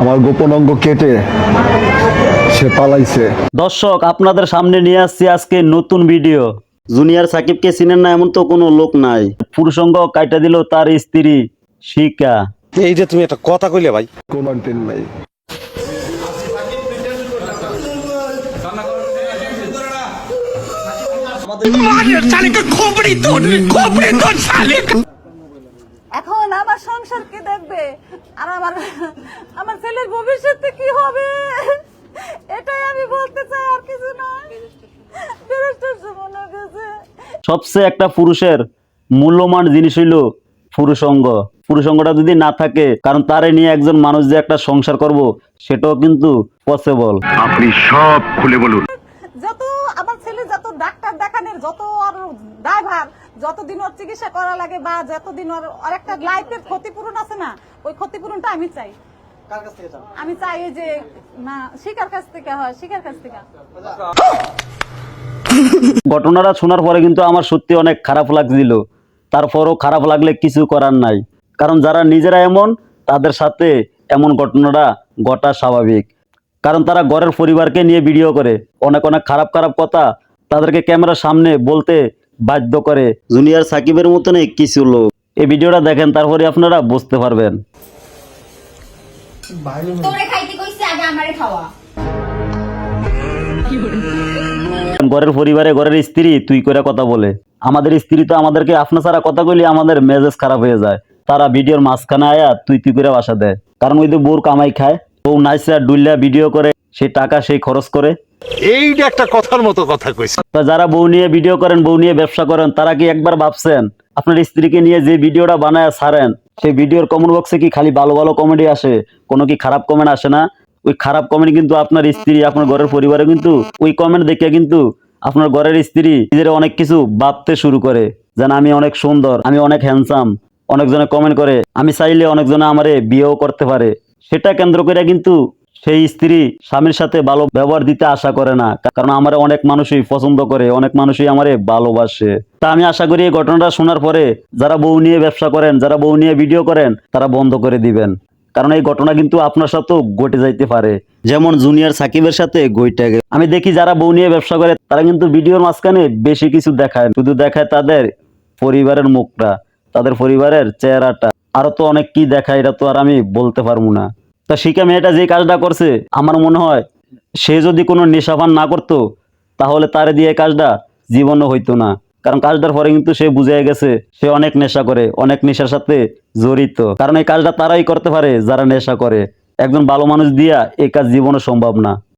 আমার গোপন অঙ্গ কেটে সে পালাইছে। দর্শক আপনাদের সামনে নিয়ে আসছি আজকে নতুন ভিডিও। জুনিয়র সাকিবকে চিনেন না এমন তো কোনো লোক নাই। পুরুষঙ্গ কাইটা দিল তার স্ত্রী শিকা। এই যে তুমি একটা কথা কইলে ভাই। কোনো টেন নাই। এখন আমার সংসার কে দেখবে? আর আমার আমার ছেলের ভবিষ্যতে কি হবে? এটাই আমি বলতে চাই আর কিছু না। সবচেয়ে একটা পুরুষের মূল্যমান জিনিস হইল পুরুষঙ্গ। পুরুষঙ্গটা যদি না থাকে কারণ তারে নিয়ে একজন মানুষ যে একটা সংসার করব সেটাও কিন্তু পসিবল আপনি সব খুলে বলুন যত আমার ছেলে যত ডাক্তার দেখানোর যত আর ড্রাইভার যতদিন ওর চিকিৎসা করা লাগে বা যতদিন ওর আর একটা লাইফের ক্ষতিপূরণ আছে না ওই ক্ষতিপূরণটা আমি চাই। আমি চাই যে না শিকার কাছ থেকে হয় শিকার কাছ থেকে। ঘটনাটা শোনার পরে কিন্তু আমার সত্যি অনেক খারাপ লাগছিল। তারপরও খারাপ লাগলে কিছু করার নাই। কারণ যারা নিজেরা এমন তাদের সাথে এমন ঘটনাটা ঘটা স্বাভাবিক। কারণ তারা ঘরের পরিবারকে নিয়ে ভিডিও করে। অনেক অনেক খারাপ খারাপ কথা তাদেরকে ক্যামেরার সামনে বলতে বাধ্য করে। জুনিয়র সাকিবের মতনই কিছু লোক। এই ভিডিওটা দেখেন তারপরে আপনারা বুঝতে পারবেন। তোরে খাইতে কইছে আগে আমারে খাওয়া। ঘরের পরিবারে ঘরের স্ত্রী তুই করে কথা বলে। আমাদের স্ত্রী তো আমাদেরকে আপনা ছাড়া কথা কইলে আমাদের মেজাজ খারাপ হয়ে যায়। তারা ভিডিওর মাঝখানে আয়া তুই তুই করে বাসা দেয়। কারণ ওই যে বোর কামাই খায় বউ নাইসা ডুল্লা ভিডিও করে। সেই টাকা সেই খরচ করে। এইটা একটা কথার মতো কথা কইছে। তা যারা বউ নিয়ে ভিডিও করেন বউ নিয়ে ব্যবসা করেন তারা কি একবার ভাবছেন আপনার স্ত্রীকে নিয়ে যে ভিডিওটা বানায় ছাড়েন সেই ভিডিওর কমেন্ট বক্সে কি খালি ভালো ভালো কমেডি আসে? কোনো কি খারাপ কমেন্ট আসে না? ওই খারাপ কমেন্ট কিন্তু আপনার স্ত্রী আপনার ঘরের পরিবারে কিন্তু ওই কমেন্ট দেখে কিন্তু আপনার ঘরের স্ত্রী নিজের অনেক কিছু ভাবতে শুরু করে। যেন আমি অনেক সুন্দর আমি অনেক হ্যান্ডসাম অনেকজনে কমেন্ট করে আমি চাইলে অনেকজনে আমারে বিয়েও করতে পারে। সেটা কেন্দ্র করে কিন্তু সেই স্ত্রী স্বামীর সাথে ভালো ব্যবহার দিতে আশা করে না, কারণ আমার অনেক মানুষই পছন্দ করে, অনেক মানুষই আমারে ভালোবাসে। তা আমি আশা করি এই ঘটনাটা শোনার পরে যারা বউ নিয়ে ব্যবসা করেন, যারা বউ নিয়ে ভিডিও করেন, তারা বন্ধ করে দিবেন। কারণ এই ঘটনা কিন্তু আপনার সাথেও ঘটে যাইতে পারে। যেমন জুনিয়র সাকিবের সাথে গইটা গে- আমি দেখি যারা বউ নিয়ে ব্যবসা করে, তারা কিন্তু ভিডিওর মাঝখানে বেশি কিছু দেখায় শুধু দেখায় তাদের পরিবারের মুখটা, তাদের পরিবারের চেহারাটা। আরও তো অনেক কি দেখায়, এটা তো আর আমি বলতে পারব না। তা শিকা মেয়েটা যে কাজটা করছে, আমার মনে হয় সে যদি কোনো নেশাভান না করতো, তাহলে তারে দিয়ে কাজটা জীবনও হইতো না। কারণ কাজটার পরে কিন্তু সে বুঝে গেছে, সে অনেক নেশা করে, অনেক নেশার সাথে জড়িত। কারণ এই কাজটা তারাই করতে পারে যারা নেশা করে। একজন ভালো মানুষ দিয়া এই কাজ জীবনও সম্ভব না।